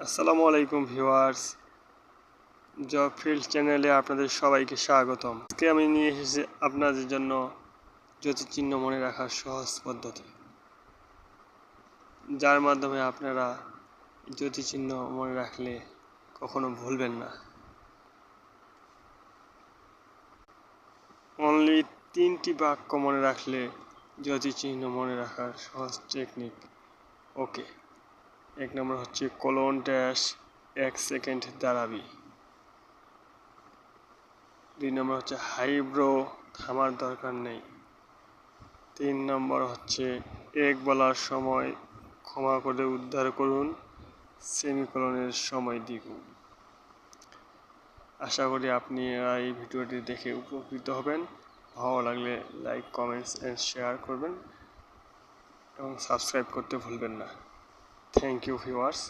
আসসালামু আলাইকুম viewers job field চ্যানেলে আপনাদের সবাইকে স্বাগতম। আজকে আমি নিয়ে এসেছি আপনাদের জন্য জ্যোতিচিহ্ন মনে রাখার সহজ পদ্ধতি, যার মাধ্যমে আপনারা জ্যোতিচিহ্ন মনে রাখলে কখনো ভুলবেন না। অনলি তিনটি বাক্য মনে রাখলে জ্যোতিচিহ্ন মনে রাখার সহজ টেকনিক ওকে এক নম্বর হচ্ছে কোলন ড্যাশ এক সেকেন্ড দাঁড়াবি। দুই নম্বর হচ্ছে হাইব্রো, থামার দরকার নেই। তিন নম্বর হচ্ছে এক বলার সময় ক্ষমা করে উদ্ধার করুন সেমিকোলনের সময় দ্বিগুণ। আশা করি আপনি এই ভিডিওটি দেখে উপকৃত হবেন। ভালো লাগলে লাইক কমেন্টস অ্যান্ড শেয়ার করবেন এবং সাবস্ক্রাইব করতে ভুলবেন না। Thank you viewers